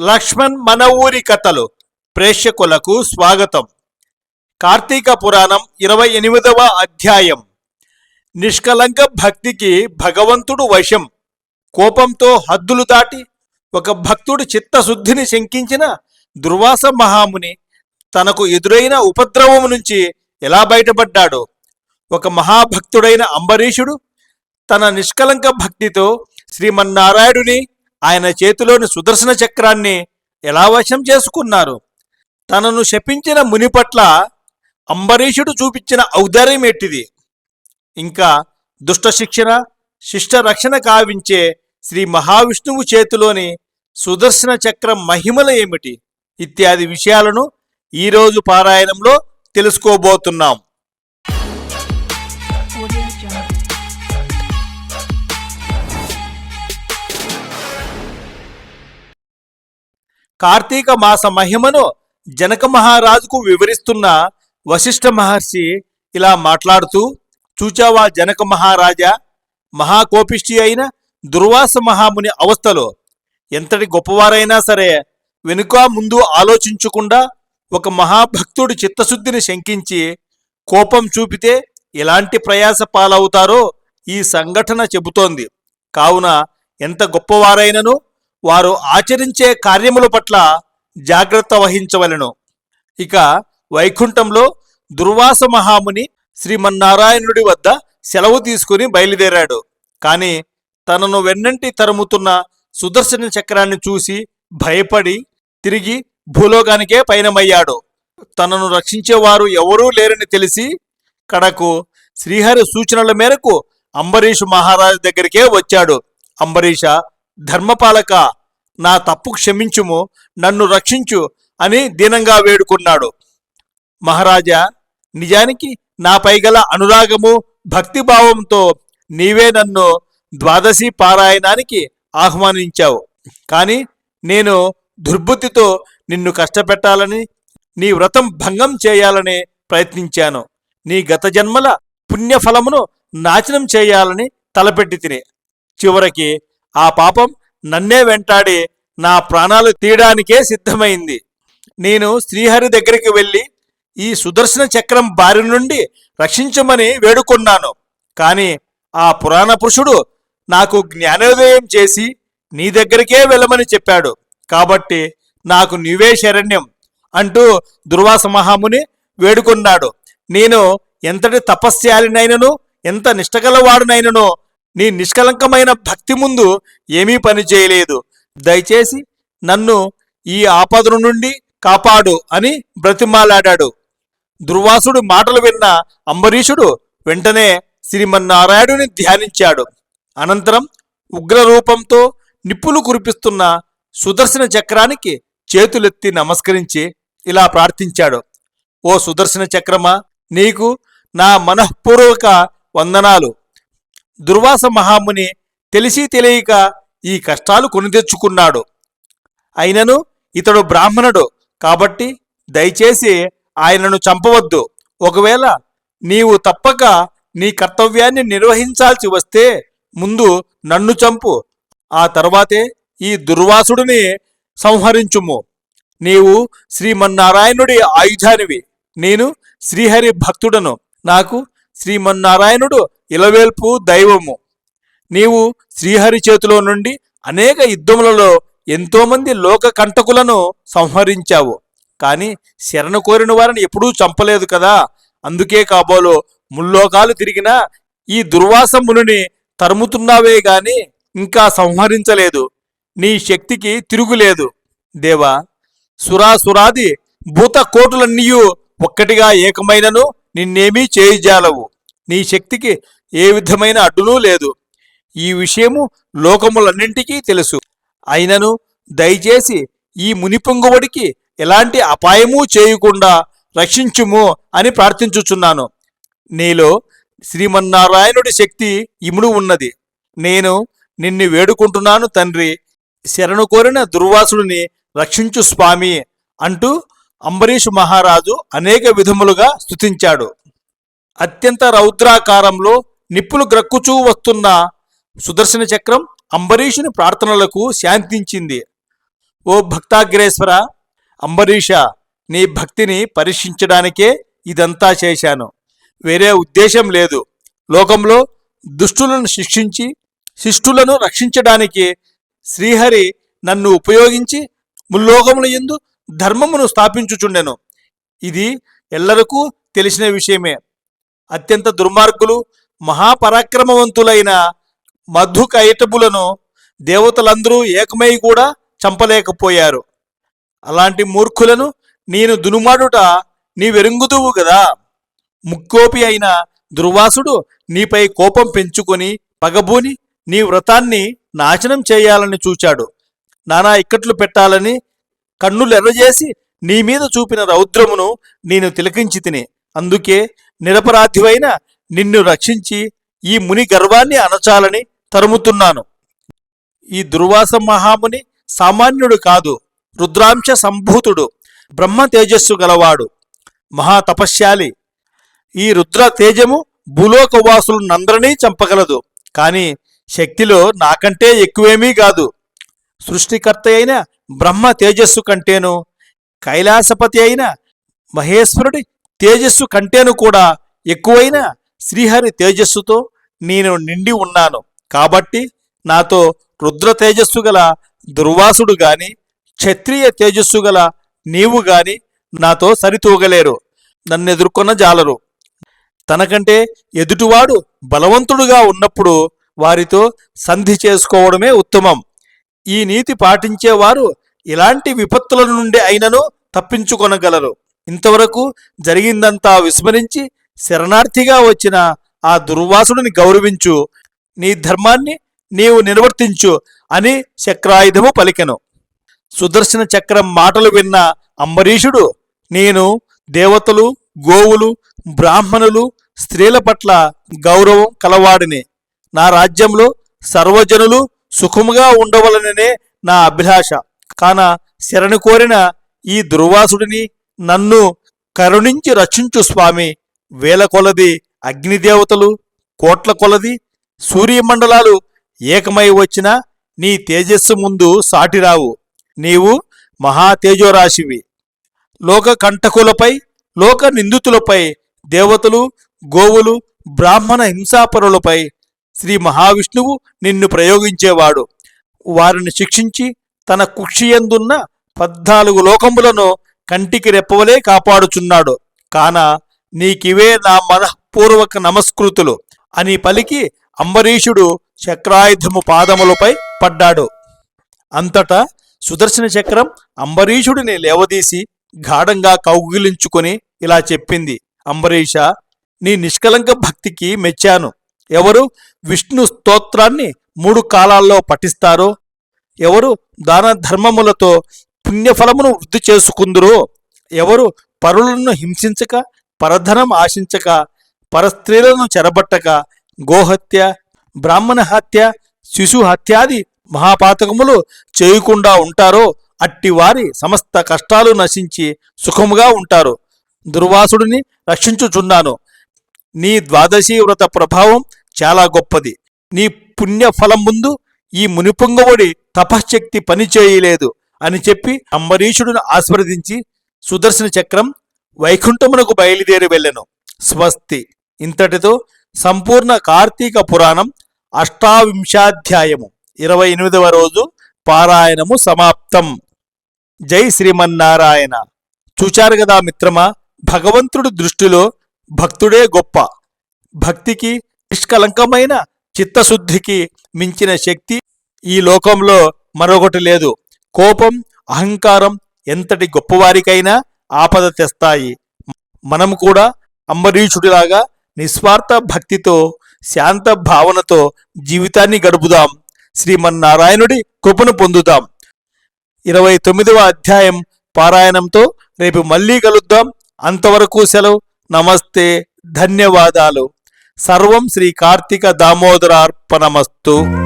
లక్ష్మణ్ మన ఊరి కథలు. ప్రేక్షకులకు స్వాగతం. కార్తీక పురాణం ఇరవై ఎనిమిదవ అధ్యాయం. నిష్కలంక భక్తికి భగవంతుడు వశం. కోపంతో హద్దులు దాటి ఒక భక్తుడి చిత్తశుద్ధిని శంకించిన దుర్వాస మహాముని తనకు ఎదురైన ఉపద్రవం నుంచి ఎలా బయటపడ్డాడో? ఒక మహాభక్తుడైన అంబరీషుడు తన నిష్కలంక భక్తితో శ్రీమన్నారాయణుని ఆయన చేతిలోని సుదర్శన చక్రాన్ని ఎలా వశం చేసుకున్నారు? తనను శపించిన ముని పట్ల అంబరీషుడు చూపించిన ఔదార్యం ఎట్టిది ఇంకా దుష్ట శిక్షణ శిష్ట రక్షణ కావించే శ్రీ మహావిష్ణువు చేతిలోని సుదర్శన చక్రం మహిమల ఏమిటి? ఇత్యాది విషయాలను ఈరోజు పారాయణంలో తెలుసుకోబోతున్నాం. కార్తీక మాస మహిమను జనక మహారాజుకు వివరిస్తున్న వశిష్ఠ మహర్షి ఇలా మాట్లాడుతూ చూచావా జనక మహారాజా మహాకోపిష్టి అయిన దుర్వాస మహాముని అవస్థలో ఎంతటి గొప్పవారైనా సరే వెనుక ముందు ఆలోచించకుండా ఒక మహాభక్తుడి చిత్తశుద్ధిని శంకించి కోపం చూపితే ఎలాంటి ప్రయాస పాలవుతారో ఈ సంఘటన చెబుతోంది. కావున ఎంత గొప్పవారైనను వారు ఆచరించే కార్యముల పట్ల జాగ్రత్త వహించవలెను. ఇక వైకుంఠంలో దుర్వాస మహాముని శ్రీమన్నారాయణుడి వద్ద సెలవు తీసుకుని బయలుదేరాడు. కాని తనను వెన్నంటి తరుముతున్న సుదర్శన చక్రాన్ని చూసి భయపడి తిరిగి భూలోకానికే పయనమయ్యాడు. తనను రక్షించేవారు ఎవరూ లేరని తెలిసి కడకు శ్రీహరి సూచనల మేరకు అంబరీషు మహారాజు దగ్గరికే వచ్చాడు. అంబరీష ధర్మపాలక నా తప్పు క్షమించుము నన్ను రక్షించు అని దీనంగా వేడుకున్నాడు. మహారాజా నిజానికి నాపై గల అనురాగము భక్తిభావంతో నీవే నన్ను ద్వాదశి పారాయణానికి ఆహ్వానించావు. కానీ నేను దుర్బుద్ధితో నిన్ను కష్టపెట్టాలని నీ వ్రతం భంగం చేయాలని ప్రయత్నించాను. నీ గత జన్మల పుణ్యఫలమును నాశనం చేయాలని తలపెట్టి తిని. చివరికి ఆ పాపం నన్నే వెంటాడి నా ప్రాణాలు తీయడానికే సిద్ధమైంది. నేను శ్రీహరి దగ్గరికి వెళ్ళి ఈ సుదర్శన చక్రం బారి నుండి రక్షించమని వేడుకున్నాను. కాని ఆ పురాణ పురుషుడు నాకు జ్ఞానోదయం చేసి నీ దగ్గరికే వెళ్ళమని చెప్పాడు. కాబట్టి నాకు నీవే శరణ్యం అంటూ దుర్వాస మహాముని వేడుకున్నాడు. నేను ఎంతటి తపస్యాలినైనను ఎంత నిష్టగలవాడునైనను నీ నిష్కలంకమైన భక్తి ముందు ఏమీ పని చేయలేదు. దయచేసి నన్ను ఈ ఆపద నుండి కాపాడు అని బ్రతిమాలాడాడు. దుర్వాసుడి మాటలు విన్న అంబరీషుడు వెంటనే శ్రీమన్నారాయణుని ధ్యానించాడు. అనంతరం ఉగ్రరూపంతో నిప్పులు కురిపిస్తున్న సుదర్శన చక్రానికి చేతులెత్తి నమస్కరించి ఇలా ప్రార్థించాడు. ఓ సుదర్శన చక్రమా నీకు నా మనఃపూర్వక వందనాలు. దుర్వాస మహాముని తెలిసి తెలియక ఈ కష్టాలు కొని తెచ్చుకున్నాడు. అయినను ఇతడు బ్రాహ్మణుడు కాబట్టి దయచేసి ఆయనను చంపవద్దు. ఒకవేళ నీవు తప్పక నీ కర్తవ్యాన్ని నిర్వహించాల్సి వస్తే ముందు నన్ను చంపు. ఆ తర్వాతే ఈ దుర్వాసుడిని సంహరించుము. నీవు శ్రీమన్నారాయణుడి ఆయుధానివి. నేను శ్రీహరి భక్తుడను నాకు శ్రీమన్నారాయణుడు ఇలవేల్పు దైవము. నీవు శ్రీహరి చేతిలో నుండి అనేక యుద్ధములలో ఎంతోమంది లోక కంటకులను సంహరించావు. కానీ శరణు కోరిన వారిని ఎప్పుడూ చంపలేదు కదా. అందుకే కాబోలు ముల్లోకాలు తిరిగినా ఈ దుర్వాస మునుని తరుముతున్నావే గాని ఇంకా సంహరించలేదు. నీ శక్తికి తిరుగులేదు. దేవా సురాసురాది భూత కోటులన్నీయు ఒక్కటిగా ఏకమైనను నిన్నేమీ చేయజాలవు. నీ శక్తికి ఏ విధమైన అడ్డునూ లేదు. ఈ విషయము లోకములన్నింటికీ తెలుసు. అయినను దయచేసి ఈ మునిపొంగువడికి ఎలాంటి అపాయమూ చేయకుండా రక్షించుము అని ప్రార్థించుచున్నాను. నీలో శ్రీమన్నారాయణుడి శక్తి ఇముడు ఉన్నది. నేను నిన్ను వేడుకుంటున్నాను తండ్రి. శరణు కోరిన దుర్వాసుడిని రక్షించు స్వామి అంటూ అంబరీషు మహారాజు అనేక విధములుగా స్తుతించాడు. అత్యంత రౌద్రాకారంలో నిప్పులు గ్రక్కుచూ వస్తున్న సుదర్శన చక్రం అంబరీషుని ప్రార్థనలకు శాంతించింది. ఓ భక్తాగ్రేశ్వర అంబరీష నీ భక్తిని పరీక్షించడానికే ఇదంతా చేశాను. వేరే ఉద్దేశం లేదు. లోకంలో దుష్టులను శిక్షించి శిష్టులను రక్షించడానికి శ్రీహరి నన్ను ఉపయోగించి ముల్లోకముల యందు ధర్మమును స్థాపించుచుండెను. ఇది ఎల్లరకు తెలిసిన విషయమే. అత్యంత దుర్మార్గులు మహాపరాక్రమవంతులైన మధు కైటబులను దేవతలందరూ ఏకమై కూడా చంపలేకపోయారు. అలాంటి మూర్ఖులను నేను దునుమాడుట నీవెరుంగుదువు కదా ముక్కోపి అయిన దుర్వాసుడు నీపై కోపం పెంచుకొని పగబూని నీ వ్రతాన్ని నాశనం చేయాలని చూచాడు. నానా ఇక్కట్లు పెట్టాలని కన్నులు ఎర్రజేసి నీ మీద చూపిన రౌద్రమును నేను తిలకించి తిని అందుకే నిరపరాధివైన నిన్ను రక్షించి ఈ ముని గర్వాన్ని అణచాలని తరుముతున్నాను. ఈ దుర్వాస మహాముని సామాన్యుడు కాదు రుద్రాంశ సంభూతుడు బ్రహ్మ తేజస్సు గలవాడు మహాతపశ్శాలి. ఈ రుద్ర తేజము భూలోకవాసులనందరినీ చంపగలదు కాని శక్తిలో నాకంటే ఎక్కువేమీ కాదు. సృష్టికర్త అయిన బ్రహ్మ తేజస్సు కంటేను కైలాసపతి అయిన మహేశ్వరుడి తేజస్సు కంటేను కూడా ఎక్కువైన శ్రీహరి తేజస్సుతో నేను నిండి ఉన్నాను. కాబట్టి నాతో రుద్ర తేజస్సు గల దుర్వాసుడు గాని క్షత్రియ తేజస్సు గల నీవు గాని నాతో సరితూగలేరు. నన్నెదుర్కొన్న జాలరు. తనకంటే ఎదుటివాడు బలవంతుడుగా ఉన్నప్పుడు వారితో సంధి చేసుకోవడమే ఉత్తమం. ఈ నీతి పాటించేవారు ఇలాంటి విపత్తుల నుండి అయినను తప్పించుకొనగలరు. ఇంతవరకు జరిగిందంతా విస్మరించి శరణార్థిగా వచ్చిన ఆ దుర్వాసుడిని గౌరవించు. నీ ధర్మాన్ని నీవు నిర్వర్తించు అని చక్రాయుధము పలికెను. సుదర్శన చక్రం మాటలు విన్న అంబరీషుడు నేను దేవతలు గోవులు బ్రాహ్మణులు స్త్రీల పట్ల గౌరవం కలవాడిని. నా రాజ్యంలో సర్వజనులు సుఖముగా ఉండవలననే నా అభిలాష. కాన శరణు కోరిన ఈ దుర్వాసుడిని నన్ను కరుణించి రక్షించు స్వామి. వేల కొలది అగ్నిదేవతలు కోట్ల కొలది సూర్యమండలాలు ఏకమై వచ్చిన నీ తేజస్సు ముందు సాటిరావు నీవు మహాతేజోరాశివి లోక కంటకులపై లోక నిందితులపై దేవతలు గోవులు బ్రాహ్మణ హింసాపరులపై శ్రీ మహావిష్ణువు నిన్ను ప్రయోగించేవాడు. వారిని శిక్షించి తన కుక్షియందున్న పద్నాలుగు లోకములను కంటికి రెప్పవలే కాపాడుచున్నాడు. కాన నీకివే నా మనఃపూర్వక నమస్కృతులు అని పలికి అంబరీషుడు చక్రాయుధము పాదములపై పడ్డాడు. అంతటా సుదర్శన చక్రం అంబరీషుడిని లేవదీసి గాఢంగా కౌగిలించుకొని ఇలా చెప్పింది. అంబరీష నీ నిష్కలంక భక్తికి మెచ్చాను. ఎవరు విష్ణు స్తోత్రాన్ని మూడు కాలాల్లో పఠిస్తారో ఎవరు దాన ధర్మములతో పుణ్యఫలమును వృద్ధి చేసుకుందురో ఎవరు పరులను హింసించక పరధనం ఆశించక పరస్త్రీలను చెరబట్టక గోహత్య బ్రాహ్మణ హత్య శిశు హత్యాది మహాపాతకములు చేయకుండా ఉంటారో అట్టి వారి సమస్త కష్టాలు నశించి సుఖముగా ఉంటారు. దుర్వాసుడిని రక్షించుచున్నాను. నీ ద్వాదశీ వ్రత ప్రభావం చాలా గొప్పది. నీ పుణ్యఫలం ముందు ఈ మునిపొంగవుడి తపశ్శక్తి పనిచేయలేదు అని చెప్పి అంబరీషుడిని ఆస్వాదించి సుదర్శన చక్రం వైకుంఠమునకు బయలుదేరి వెళ్ళెను. స్వస్తి. ఇంతటితో సంపూర్ణ కార్తీక పురాణం అష్టావింశాధ్యాయము. ఇరవై ఎనిమిదవ రోజు పారాయణము సమాప్తం. జై శ్రీమన్నారాయణ. చూచారు కదా మిత్రమా భగవంతుడి దృష్టిలో భక్తుడే గొప్ప. భక్తికి నిష్కలంకమైన చిత్తశుద్ధికి మించిన శక్తి ఈ లోకంలో మరొకటి లేదు. కోపం అహంకారం ఎంతటి గొప్పవారికైనా ఆపద తెస్తాయి. మనం కూడా అంబరీషుడిలాగా నిస్వార్థ భక్తితో శాంత భావనతో జీవితాన్ని గడుపుదాం. శ్రీమన్నారాయణుడి కృపను పొందుదాం. ఇరవై తొమ్మిదవ అధ్యాయం పారాయణంతో రేపు మళ్ళీ కలుద్దాం. అంతవరకు సెలవు. నమస్తే. ధన్యవాదాలు. సర్వం శ్రీ కార్తీక దామోదరార్పణమస్తు.